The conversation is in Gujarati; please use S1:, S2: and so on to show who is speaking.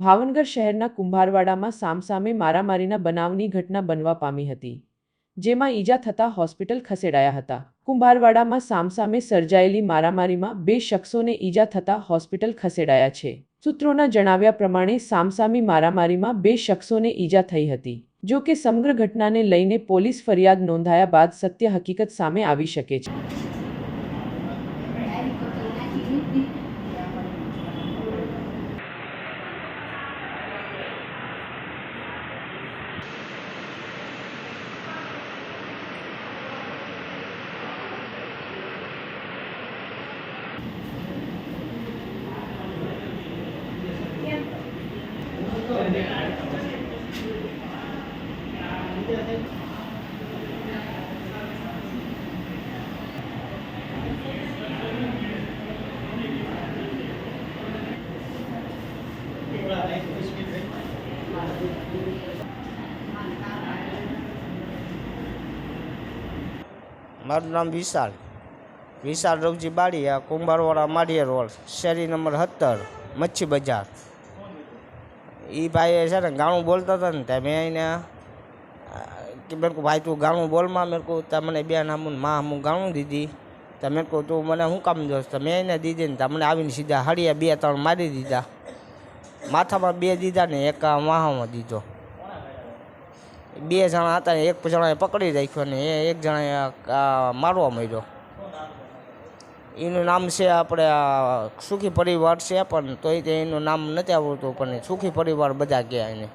S1: ભાવનગર શહેરના કુંભારવાડામાં સામસામે મારામારીના બનાવની ઘટના બનવા પામી હતી, જેમાં ઈજા થતાં હોસ્પિટલ ખસેડાયા હતા. કુંભારવાડામાં સામસામે સર્જાયેલી મારામારીમાં બે શખ્સોને ઈજા થતાં હોસ્પિટલ ખસેડાયા છે. સૂત્રોના જણાવ્યા પ્રમાણે, સામસામી મારામારીમાં બે શખ્સોને ઈજા થઈ હતી, જો કે સમગ્ર ઘટનાને લઈને પોલીસ ફરિયાદ નોંધાયા બાદ સત્ય હકીકત સામે આવી શકે છે.
S2: મારું નામ વિશાલ. વિશાલ રવજી બાડિયા કુંભારવાડા માળિયા રોડ શેરી નંબર સત્તર મચ્છી બજાર. એ ભાઈ છે ને ગાણું બોલતા હતા ને ત્યાં મેં એને કે મેં કહું ભાઈ, તું ગાણું બોલમાં? મેં કહું ત્યાં મને બે નામું ને માં હમું ગાણું દીધી. ત્યાં મેં કહું તું મને શું કામ તો મેં એને દીધી ને ત્યાં મને આવીને સીધા હળિયા બે ત્રણ મારી દીધા. માથામાં બે દીધા ને એક વાહમાં દીધો. બે જણા હતા એક જણાએ પકડી રાખ્યો ને એ એક જણાએ મારવા માંડ્યો. એનું નામ છે આપણે સુખી પરિવાર છે પણ તોય તે એનું નામ નથી આવડતું, પણ સુખી પરિવાર બધા કહે એને.